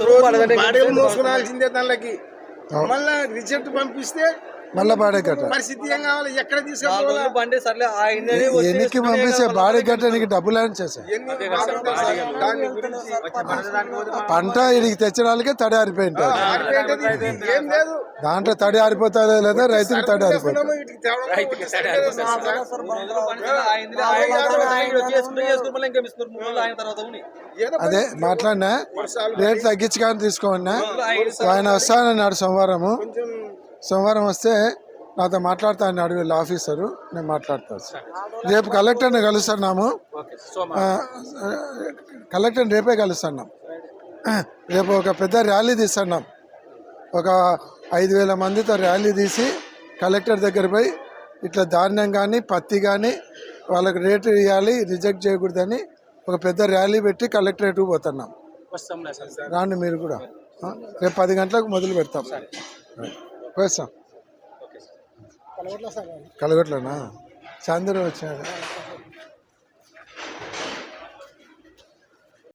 బాడీలు మోసుకునాల్సిందే దానికి మళ్ళా రిజల్ట్ పంపిస్తే మళ్ళీ బాడీ కట్ట. పరిస్థితి ఏం కావాలి? ఎక్కడ నాలుగు తీసుకెళ్ళాలి? రోజులు బండి సర్లే ఆ ఇంజనే వచ్చి ఎన్నికి పంపిస్తే బాడీ కట్టడానికి డబ్బులు అని చేశారు. పంట ఇడికి తెచ్చడానికే తడి ఆరిపోయింది. దాంట్లో తడి ఆరిపోతుందో లేదా రైతుకి తడి ఆరిపోతుంది. అదే మాట్లాడినా రేట్ తగ్గించి కానీ తీసుకోమన్నా ఆయన వస్తానన్నాడు సోమవారము. కొంచెం సోమవారం వస్తే నాతో మాట్లాడతా అన్నాడు వీళ్ళ ఆఫీసరు నేను మాట్లాడతాను రేపు కలెక్టర్ని కలుస్తున్నాము. కలెక్టర్ని రేపే కలుస్తున్నాం. రేపు ఒక పెద్ద ర్యాలీ తీస్తున్నాం. ఒక ఐదు వేల మందితో ర్యాలీ తీసి కలెక్టర్ దగ్గర పోయి ఇట్లా ధాన్యం కానీ పత్తి కానీ వాళ్ళకి రేటు ఇవ్వాలి రిజెక్ట్ చేయకూడదని ఒక పెద్ద ర్యాలీ పెట్టి కలెక్టరేట్కి పోతున్నాం. రాండి మీరు కూడా. రేపు పది గంటలకు మొదలు పెడతాం. పోస్తాం కలగట్లేనా? చాందూరు వచ్చినారు